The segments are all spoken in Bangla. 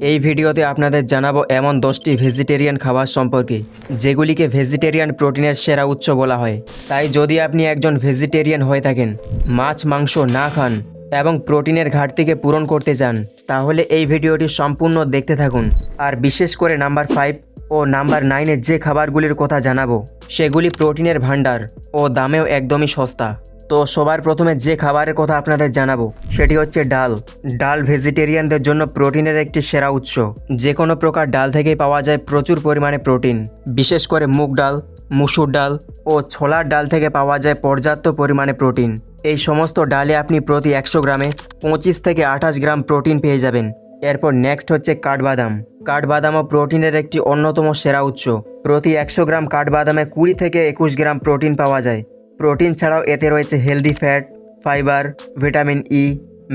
এই ভিডিওতে আপনাদের জানাব এমন দশটি ভেজিটেরিয়ান খাবার সম্পর্কে, যেগুলিকে ভেজিটেরিয়ান প্রোটিনের সেরা উৎস বলা হয়। তাই যদি আপনি একজন ভেজিটেরিয়ান হয়ে থাকেন, মাছ, মাংস না খান এবং প্রোটিনের ঘাটতিকে পূরণ করতে চান, তাহলে এই ভিডিওটি সম্পূর্ণ দেখতে থাকুন। আর বিশেষ করে নাম্বার ফাইভ ও নাম্বার নাইনের যে খাবারগুলির কথা জানাব, সেগুলি প্রোটিনের ভাণ্ডার ও দামেও একদমই সস্তা। তো সবার প্রথমে যে খাবারের কথা আপনাদের জানাব, সেটি হচ্ছে ডাল। ডাল ভেজিটেরিয়ানদের জন্য প্রোটিনের একটি সেরা উৎস। যে কোনো প্রকার ডাল থেকেই পাওয়া যায় প্রচুর পরিমাণে প্রোটিন। বিশেষ করে মুগ ডাল, মুসুর ডাল ও ছোলার ডাল থেকে পাওয়া যায় পর্যাপ্ত পরিমাণে প্রোটিন। এই সমস্ত ডালে আপনি প্রতি একশো গ্রামে পঁচিশ থেকে আঠাশ গ্রাম প্রোটিন পেয়ে যাবেন। এরপর নেক্সট হচ্ছে কাঠবাদাম। কাঠবাদামও প্রোটিনের একটি অন্যতম সেরা উৎস। প্রতি একশো গ্রাম কাঠবাদামে কুড়ি থেকে একুশ গ্রাম প্রোটিন পাওয়া যায়। প্রোটিন ছাড়াও এতে রয়েছে healthy fat fibre vitamin E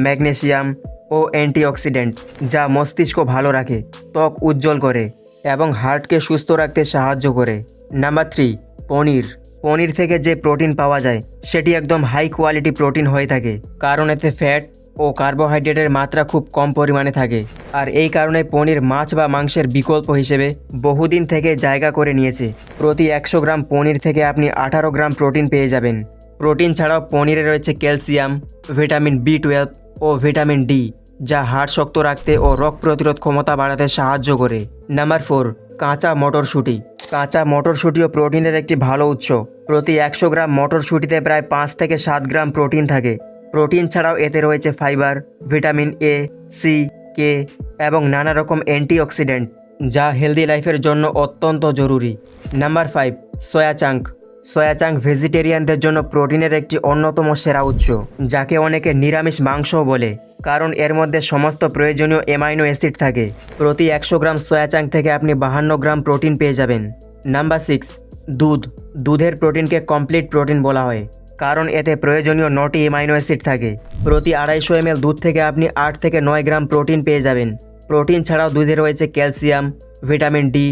magnesium ও অ্যান্টিঅক্সিডেন্ট যা মস্তিষ্ক ভালো রাখে, ত্বক উজ্জ্বল করে এবং হার্টকে সুস্থ রাখতে সাহায্য করে। নাম্বার থ্রি পনির। পনির থেকে যে প্রোটিন পাওয়া যায়, সেটি একদম হাই কোয়ালিটি প্রোটিন হয়ে থাকে, কারণ এতে ফ্যাট ও কার্বোহাইড্রেটের মাত্রা খুব কম পরিমাণে থাকে। আর এই কারণে পনির মাছ বা মাংসের বিকল্প হিসেবে বহুদিন থেকে জায়গা করে নিয়েছে। প্রতি একশো গ্রাম পনির থেকে আপনি আঠারো গ্রাম প্রোটিন পেয়ে যাবেন। প্রোটিন ছাড়াও পনিরে রয়েছে ক্যালসিয়াম, ভিটামিন বি টুয়েলভ ও ভিটামিন ডি, যা হাড় শক্ত রাখতে ও রোগ প্রতিরোধ ক্ষমতা বাড়াতে সাহায্য করে। নাম্বার ফোর, কাঁচা মটরশুঁটি। কাঁচা মটরশুঁটিও প্রোটিনের একটি ভালো উৎস। প্রতি একশো গ্রাম মটরশুঁটিতে প্রায় পাঁচ থেকে সাত গ্রাম প্রোটিন থাকে। প্রোটিন ছাড়াও এতে রয়েছে fibre, vitamin A, C, K এবং নানা রকম অ্যান্টিঅক্সিডেন্ট, যা হেলদি লাইফের জন্য অত্যন্ত জরুরি। Number five, soya chunk. Soya chunk ভেজিটেরিয়ানদের জন্য প্রোটিনের একটি অন্যতম সেরা উৎস, যাকে অনেকে নিরামিষ মাংসও বলে, কারণ এর মধ্যে সমস্ত প্রয়োজনীয় এমাইনো অ্যাসিড থাকে। প্রতি একশো গ্রাম সয়া চাঙ্ক থেকে আপনি বাহান্ন গ্রাম প্রোটিন পেয়ে যাবেন। নাম্বার সিক্স, দুধ। দুধের প্রোটিনকে কমপ্লিট প্রোটিন বলা হয়। কারণ এতে প্রয়োজনীয় নটি এমাইনো অ্যাসিড থাকে। প্রতি আড়াইশো এমএল দুধ থেকে আপনি আট থেকে নয় গ্রাম প্রোটিন পেয়ে যাবেন। প্রোটিন ছাড়াও দুধে রয়েছে ক্যালসিয়াম ভিটামিন ডি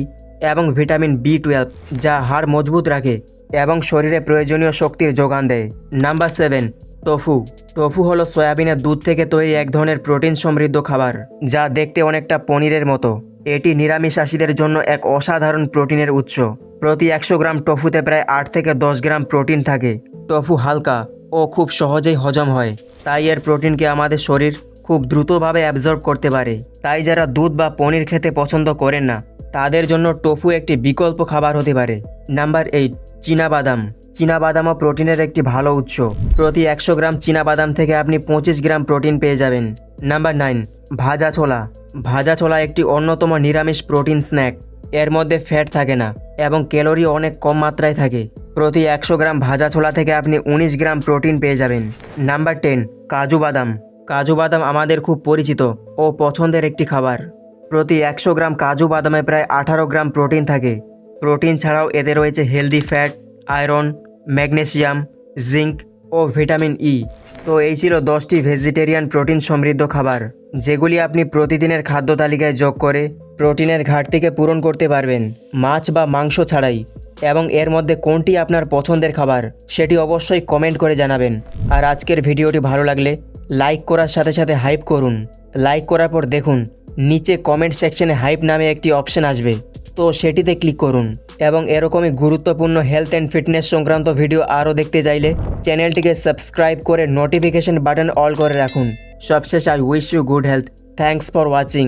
এবং ভিটামিন বি টুয়েলভ যা হাড় মজবুত রাখে এবং শরীরে প্রয়োজনীয় শক্তির যোগান দেয়। নাম্বার সেভেন টোফু টোফু হলো সয়াবিনের দুধ থেকে তৈরি এক ধরনের প্রোটিন সমৃদ্ধ খাবার, যা দেখতে অনেকটা পনিরের মতো। এটি নিরামিষাশীদের জন্য এক অসাধারণ প্রোটিনের উৎস। প্রতি একশো গ্রাম টফুতে প্রায় আট থেকে দশ গ্রাম প্রোটিন থাকে। টফু হালকা ও খুব সহজেই হজম হয়। তাই এর প্রোটিনকে আমাদের শরীর খুব দ্রুতভাবে অ্যাবজর্ব করতে পারে। তাই যারা দুধ বা পনির খেতে পছন্দ করেন না, তাদের জন্য টোফু একটি বিকল্প খাবার হতে পারে। নাম্বার এইট, চীনাবাদাম। চীনাবাদামও প্রোটিনের একটি ভালো উৎস। প্রতি একশো গ্রাম চীনাবাদাম থেকে আপনি পঁচিশ গ্রাম প্রোটিন পেয়ে যাবেন। নাম্বার নাইন, ভাজা ছোলা। ভাজা ছোলা একটি অন্যতম নিরামিষ প্রোটিন স্ন্যাক। এর মধ্যে ফ্যাট থাকে না এবং ক্যালোরি অনেক কম মাত্রায় থাকে। প্রতি একশো গ্রাম ভাজা ছোলা থেকে আপনি উনিশ গ্রাম প্রোটিন পেয়ে যাবেন। নাম্বার টেন, কাজু বাদাম। কাজু বাদাম আমাদের খুব পরিচিত ও পছন্দের একটি খাবার। প্রতি একশো গ্রাম কাজু বাদামে প্রায় আঠারো গ্রাম প্রোটিন থাকে। প্রোটিন ছাড়াও এতে রয়েছে healthy fat, iron magnesium zinc ও ভিটামিন ই। তো এই ছিল দশটি ভেজিটেরিয়ান প্রোটিন সমৃদ্ধ খাবার, যেগুলি আপনি প্রতিদিনের খাদ্য তালিকায় যোগ করে প্রোটিনের ঘাটতিকে পূরণ করতে পারবেন, মাছ বা মাংস ছাড়াই। এবং এর মধ্যে কোনটি আপনার পছন্দের খাবার, সেটি অবশ্যই কমেন্ট করে জানাবেন। আর আজকের ভিডিওটি ভালো লাগলে লাইক করার সাথে সাথে হাইপ করুন। লাইক করার পর দেখুন, নিচে কমেন্ট সেকশনে হাইপ নামে একটি অপশন আসবে। তো সেটিতে ক্লিক করুন। এবং এরকমই গুরুত্বপূর্ণ হেলথ অ্যান্ড ফিটনেস সংক্রান্ত ভিডিও আরও দেখতে চাইলে চ্যানেলটিকে সাবস্ক্রাইব করে নোটিফিকেশন বাটন অল করে রাখুন। সবশেষ I wish you good health. Thanks for watching.